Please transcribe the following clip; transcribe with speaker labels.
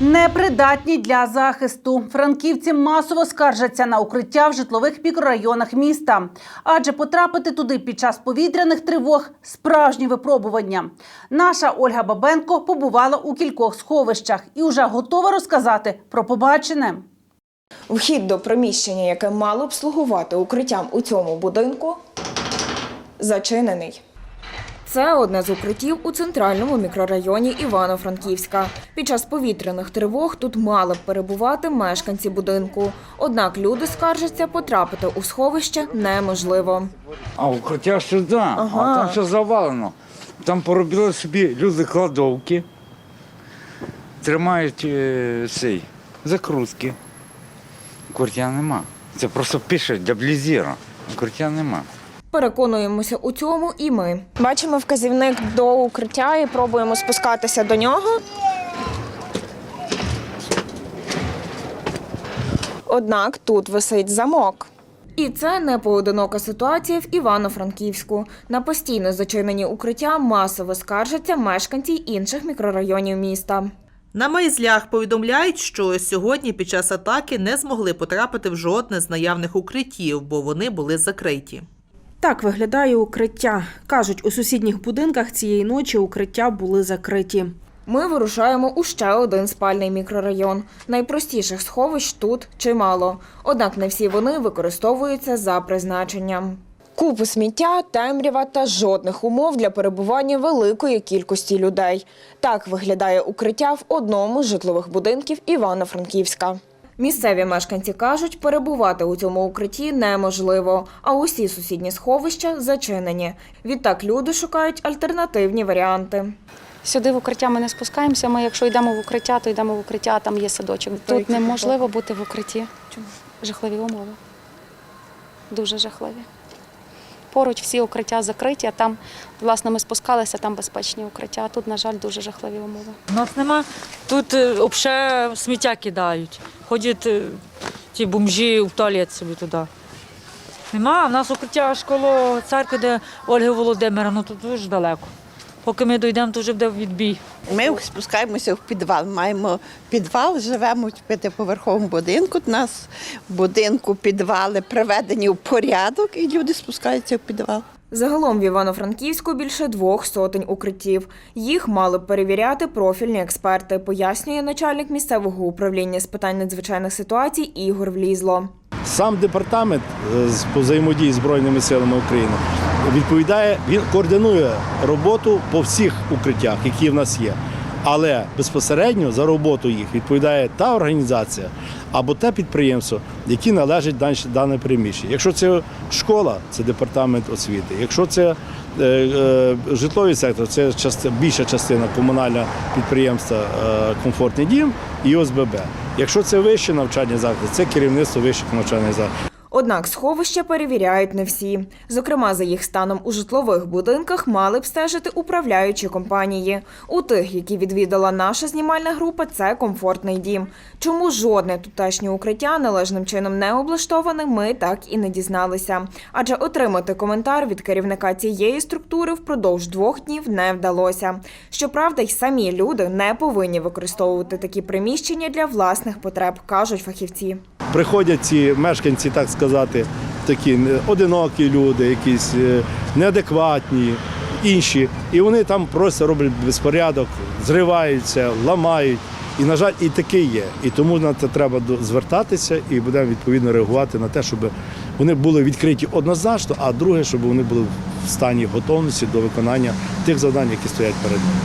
Speaker 1: Непридатні для захисту. Франківці масово скаржаться на укриття в житлових мікрорайонах міста, адже потрапити туди під час повітряних тривог справжні випробування. Наша Ольга Бабенко побувала у кількох сховищах і вже готова розказати про побачене.
Speaker 2: Вхід до приміщення, яке мало б слугувати укриттям у цьому будинку, зачинений. Це одне з укриттів у центральному мікрорайоні Івано-Франківська. Під час повітряних тривог тут мали б перебувати мешканці будинку. Однак люди скаржаться, потрапити у сховище неможливо.
Speaker 3: А укриття сюди, а там все завалено. Там поробили собі люди кладовки, тримають е, цей, закрутки. Укриття нема. Це просто пише для блізіра. Укриття нема.
Speaker 2: Переконуємося у цьому і ми. Бачимо вказівник до укриття і пробуємо спускатися до нього. Однак тут висить замок. І це не поодинока ситуація в Івано-Франківську. На постійно зачинені укриття масово скаржаться мешканці інших мікрорайонів міста.
Speaker 4: На майзлях повідомляють, що сьогодні під час атаки не змогли потрапити в жодне з наявних укриттів, бо вони були закриті.
Speaker 5: Так виглядає укриття. Кажуть, у сусідніх будинках цієї ночі укриття були закриті.
Speaker 2: Ми вирушаємо у ще один спальний мікрорайон. Найпростіших сховищ тут чимало. Однак не всі вони використовуються за призначенням. Купи сміття, темрява та жодних умов для перебування великої кількості людей. Так виглядає укриття в одному з житлових будинків Івано-Франківська. Місцеві мешканці кажуть, перебувати у цьому укритті неможливо, а усі сусідні сховища зачинені. Відтак люди шукають альтернативні варіанти.
Speaker 6: Сюди в укриття ми не спускаємося. Ми, якщо йдемо в укриття, то йдемо в укриття, а там є садочок. Тут неможливо бути в укритті. Жахливі умови. Дуже жахливі. Поруч всі укриття закриті, а там, власне, ми спускалися, там безпечні укриття. А тут, на жаль, дуже жахливі умови.
Speaker 7: У нас нема. Тут взагалі сміття кидають. Ходять е, ті бомжі в туалет собі туди. Нема. У нас укриття аж коло церкви, де Ольги Володимира, ну тут дуже далеко. Поки ми дійдемо, то вже буде відбій.
Speaker 8: Ми спускаємося в підвал. Маємо підвал, живемо в п'ятиповерховому будинку. У нас в будинку підвали приведені в порядок, і люди спускаються в підвал.
Speaker 2: Загалом в Івано-Франківську більше двох сотень укриттів. Їх мали б перевіряти профільні експерти, пояснює начальник місцевого управління з питань надзвичайних ситуацій Ігор Влізло.
Speaker 9: Сам департамент е, з по взаємодії з Збройними силами України відповідає, він координує роботу по всіх укриттях, які в нас є. Але безпосередньо за роботу їх відповідає та організація або те підприємство, яке належить дане приміщення. Якщо це школа, це департамент освіти. Якщо це е, е, житловий сектор, це части- більша частина комунального підприємства е, Комфортний дім і ОСББ. Якщо це вищі навчальні заклади, це керівництво вищих навчальних закладів.
Speaker 2: Однак сховища перевіряють не всі. Зокрема, за їх станом у житлових будинках мали б стежити управляючі компанії. У тих, які відвідала наша знімальна група, це комфортний дім. Чому жодне тутешнє укриття належним чином не облаштоване, ми так і не дізналися. Адже отримати коментар від керівника цієї структури впродовж двох днів не вдалося. Щоправда, й самі люди не повинні використовувати такі приміщення для власних потреб, кажуть фахівці.
Speaker 9: Приходять ці мешканці, так сказати, такі одинокі люди, якісь е, неадекватні, інші. І вони там просто роблять безпорядок, зриваються, ламають. І, на жаль, і таке є. І тому на це треба звертатися і будемо відповідно реагувати на те, щоб вони були відкриті однозначно, а друге, щоб вони були в стані готовності до виконання тих завдань, які стоять перед ними.